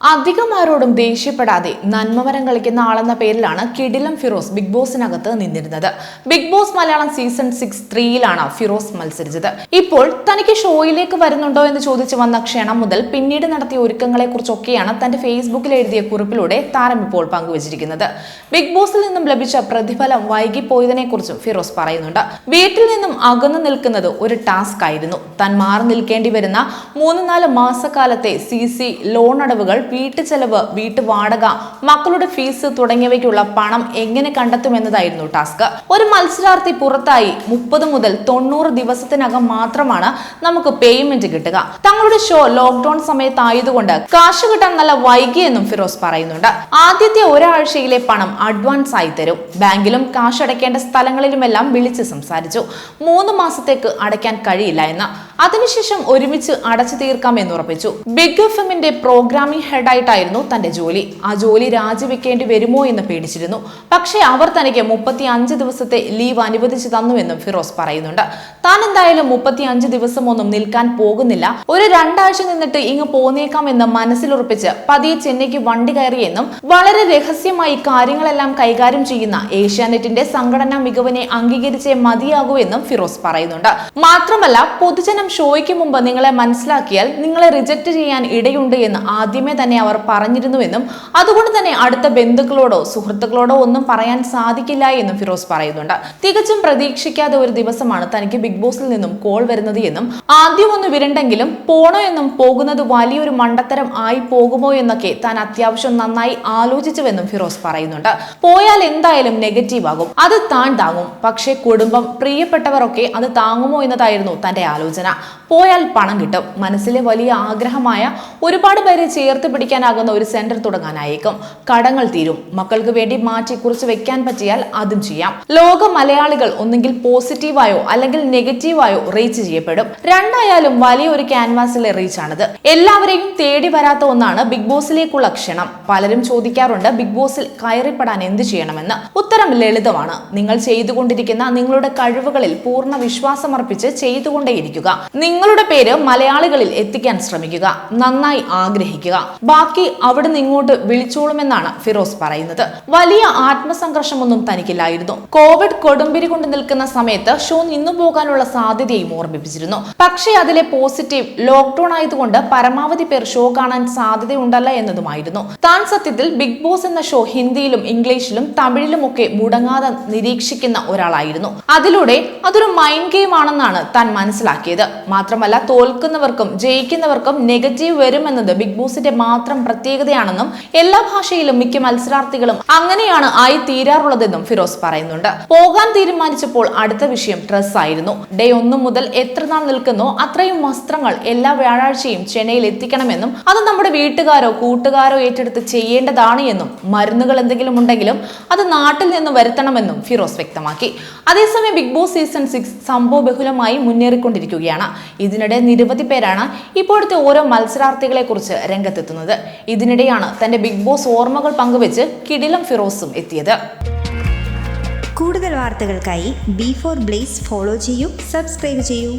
അധികം ആരോടും ദേഷ്യപ്പെടാതെ നന്മമരം കളിക്കുന്ന ആളെന്ന പേരിലാണ് കിടിലം ഫിറോസ് ബിഗ് ബോസിനകത്ത് നിന്നിരുന്നത്. Big boss Malayalam season six ത്രീയിലാണ് Firoz മത്സരിച്ചത്. ഇപ്പോൾ തനിക്ക് ഷോയിലേക്ക് വരുന്നുണ്ടോ എന്ന് ചോദിച്ചു വന്ന ക്ഷണം മുതൽ പിന്നീട് നടത്തിയ ഒരുക്കങ്ങളെ കുറിച്ചൊക്കെയാണ് തന്റെ ഫേസ്ബുക്കിൽ എഴുതിയ കുറിപ്പിലൂടെ താരം ഇപ്പോൾ പങ്കുവച്ചിരിക്കുന്നത്. ബിഗ് ബോസിൽ നിന്നും ലഭിച്ച പ്രതിഫലം വൈകിപ്പോയതിനെ കുറിച്ചും ഫിറോസ് പറയുന്നുണ്ട്. വീട്ടിൽ നിന്നും അകന്നു നിൽക്കുന്നത് ഒരു ടാസ്ക് ആയിരുന്നു താൻ മാറി നിൽക്കേണ്ടി വരുന്ന മൂന്ന് നാല് മാസക്കാലത്തെ സി സി ലോൺ അടവുകൾ വീട്ടുചെലവ് വീട്ടുവാടക മക്കളുടെ ഫീസ് തുടങ്ങിയവയ്ക്കുള്ള പണം എങ്ങനെ കണ്ടെത്തുമെന്നതായിരുന്നു ടാസ്ക്. ഒരു മത്സരാർത്ഥി പുറത്തായി മുപ്പത് മുതൽ തൊണ്ണൂറ് ദിവസത്തിനകം മാത്രമാണ് നമുക്ക് പേയ്മെന്റ് കിട്ടുക. തങ്ങളുടെ ഷോ ലോക്ക്ഡൌൺ സമയത്തായതുകൊണ്ട് കാശ് കിട്ടാൻ നല്ല വൈകിയെന്നും ഫിറോസ് പറയുന്നുണ്ട്. ആദ്യത്തെ ഒരാഴ്ചയിലെ പണം അഡ്വാൻസ് ആയി തരും. ബാങ്കിലും കാശ് അടയ്ക്കേണ്ട സ്ഥലങ്ങളിലുമെല്ലാം വിളിച്ച് സംസാരിച്ചു. മൂന്ന് മാസത്തേക്ക് അടയ്ക്കാൻ കഴിയില്ല എന്ന്. അതിനുശേഷം ഒരുമിച്ച് അടച്ചു തീർക്കാം എന്ന് ഉറപ്പിച്ചു ബിഗ് എഫ് എമ്മിന്റെ പ്രോഗ്രാമിംഗ് ഹെഡായിട്ടായിരുന്നു തന്റെ ജോലി. ആ ജോലി രാജിവെക്കേണ്ടി വരുമോ എന്ന് പേടിച്ചിരുന്നു. പക്ഷേ അവർ തനിക്ക് മുപ്പത്തി അഞ്ച് ദിവസത്തെ ലീവ് അനുവദിച്ചു തന്നുവെന്നും ഫിറോസ് പറയുന്നുണ്ട്. താൻ എന്തായാലും മുപ്പത്തി അഞ്ച് ദിവസം ഒന്നും നിൽക്കാൻ പോകുന്നില്ല. ഒരു രണ്ടാഴ്ച നിന്നിട്ട് ഇങ്ങ് പോന്നേക്കാമെന്ന് മനസ്സിലുറപ്പിച്ച് പതിയെ ചെന്നൈക്ക് വണ്ടി കയറിയെന്നും വളരെ രഹസ്യമായി കാര്യങ്ങളെല്ലാം കൈകാര്യം ചെയ്യുന്ന ഏഷ്യാനെറ്റിന്റെ സംഘടനാ മികവിനെ അംഗീകരിച്ചേ മതിയാകൂ എന്നും ഫിറോസ് പറയുന്നുണ്ട്. മാത്രമല്ല പൊതുജനം ഷോയ്ക്ക് മുമ്പ് നിങ്ങളെ മനസ്സിലാക്കിയാൽ നിങ്ങളെ റിജക്ട് ചെയ്യാൻ ഇടയുണ്ട് എന്ന് ആദ്യമേ തന്നെ അവർ പറഞ്ഞിരുന്നുവെന്നും അതുകൊണ്ട് തന്നെ അടുത്ത ബന്ധുക്കളോടോ സുഹൃത്തുക്കളോടോ ഒന്നും പറയാൻ സാധിക്കില്ല എന്നും ഫിറോസ് പറയുന്നുണ്ട്. തികച്ചും പ്രതീക്ഷിക്കാതെ ഒരു ദിവസമാണ് തനിക്ക് ബിഗ് ബോസിൽ നിന്നും കോൾ വരുന്നത് എന്നും ആദ്യം ഒന്ന് വിരണ്ടെങ്കിലും പോണോ എന്നും പോകുന്നത് വലിയൊരു മണ്ടത്തരം ആയി പോകുമോ എന്നൊക്കെ താൻ അത്യാവശ്യം നന്നായി ആലോചിച്ചുവെന്നും ഫിറോസ് പറയുന്നുണ്ട്. പോയാൽ എന്തായാലും നെഗറ്റീവ് ആകും. അത് താൻ താങ്ങും. പക്ഷേ കുടുംബം പ്രിയപ്പെട്ടവരൊക്കെ അത് താങ്ങുമോ എന്നതായിരുന്നു തന്റെ ആലോചന. പോയാൽ പണം കിട്ടും. മനസ്സിലെ വലിയ ആഗ്രഹമായ ഒരുപാട് പേരെ ചേർത്ത് പിടിക്കാനാകുന്ന ഒരു സെന്റർ തുടങ്ങാനായേക്കും. കടങ്ങൾ തീരും. മക്കൾക്ക് വേണ്ടി മാറ്റി കുറിച്ച് വെക്കാൻ പറ്റിയാൽ അതും ചെയ്യാം. ലോക മലയാളികൾ ഒന്നെങ്കിൽ പോസിറ്റീവായോ അല്ലെങ്കിൽ നെഗറ്റീവായോ റീച്ച് ചെയ്യപ്പെടും. രണ്ടായാലും വലിയൊരു ക്യാൻവാസിലെ റീച്ച് ആണിത് എല്ലാവരെയും തേടി വരാത്ത ഒന്നാണ് ബിഗ് ബോസിലേക്കുള്ള ക്ഷണം. പലരും ചോദിക്കാറുണ്ട് ബിഗ് ബോസിൽ കയറിപ്പെടാൻ എന്ത് ചെയ്യണമെന്ന്. ഉത്തരം ലളിതമാണ്. നിങ്ങൾ ചെയ്തുകൊണ്ടിരിക്കുന്ന നിങ്ങളുടെ കഴിവുകളിൽ പൂർണ വിശ്വാസമർപ്പിച്ച് ചെയ്തുകൊണ്ടേയിരിക്കുക. നിങ്ങളുടെ പേര് മലയാളികളിൽ എത്തിക്കാൻ ശ്രമിക്കുക. നന്നായി ആഗ്രഹിക്കുക. ബാക്കി അവിടുന്ന് ഇങ്ങോട്ട് വിളിച്ചോളുമെന്നാണ് ഫിറോസ് പറയുന്നത്. വലിയ ആത്മസംഘർഷമൊന്നും തനിക്കില്ലായിരുന്നു. കോവിഡ് കൊടുമ്പിരി കൊണ്ട് നിൽക്കുന്ന സമയത്ത് ഷോ നിന്നു പോകാനുള്ള സാധ്യതയും ഓർമ്മിപ്പിച്ചിരുന്നു. പക്ഷേ അതിലെ പോസിറ്റീവ് ലോക്ക്ഡൌൺ ആയതുകൊണ്ട് പരമാവധി പേർ ഷോ കാണാൻ സാധ്യതയുണ്ടല്ല എന്നതുമായിരുന്നു. താൻ സത്യത്തിൽ ബിഗ് ബോസ് എന്ന ഷോ ഹിന്ദിയിലും ഇംഗ്ലീഷിലും തമിഴിലും ഒക്കെ മുടങ്ങാതെ നിരീക്ഷിക്കുന്ന ഒരാളായിരുന്നു. അതിലൂടെ അതൊരു മൈൻഡ് ഗെയിം ആണെന്നാണ് താൻ മനസ്സിലാക്കിയത്. മാത്രമല്ല തോൽക്കുന്നവർക്കും ജയിക്കുന്നവർക്കും നെഗറ്റീവ് വരുമെന്നത് ബിഗ് ബോസിന്റെ മാത്രം പ്രത്യേകതയാണെന്നും എല്ലാ ഭാഷയിലും മിക്ക മത്സരാർത്ഥികളും അങ്ങനെയാണ് ആയി തീരാറുള്ളതെന്നും ഫിറോസ് പറയുന്നുണ്ട്. പോകാൻ തീരുമാനിച്ചപ്പോൾ അടുത്ത വിഷയം ഡ്രസ് ആയിരുന്നു ഡേ ഒന്ന് മുതൽ എത്ര നാൾ നിൽക്കുന്നോ അത്രയും വസ്ത്രങ്ങൾ എല്ലാ വ്യാഴാഴ്ചയും ചെന്നൈയിൽ എത്തിക്കണമെന്നും അത് നമ്മുടെ വീട്ടുകാരോ കൂട്ടുകാരോ ഏറ്റെടുത്ത് ചെയ്യേണ്ടതാണ് എന്നും മരുന്നുകൾ എന്തെങ്കിലും ഉണ്ടെങ്കിലും അത് നാട്ടിൽ നിന്ന് വരുത്തണമെന്നും ഫിറോസ് വ്യക്തമാക്കി. അതേസമയം ബിഗ് ബോസ് സീസൺ സിക്സ് സംഭവ ബഹുലമായി മുന്നേറിക്കൊണ്ടിരിക്കുകയാണ്. ഇതിനിടെ നിരവധി പേരാണ് ഇപ്പോഴത്തെ ഓരോ മത്സരാർത്ഥികളെ കുറിച്ച് രംഗത്തെത്തുന്നത്. ഇതിനിടെയാണ് തന്റെ ബിഗ് ബോസ് ഓർമ്മകൾ പങ്കുവെച്ച് കിടിലം ഫിറോസും എത്തിയത്. കൂടുതൽ വാർത്തകൾക്കായി ബി ഫോർ ബ്ലേസ് ഫോളോ ചെയ്യൂ സബ്സ്ക്രൈബ് ചെയ്യൂ.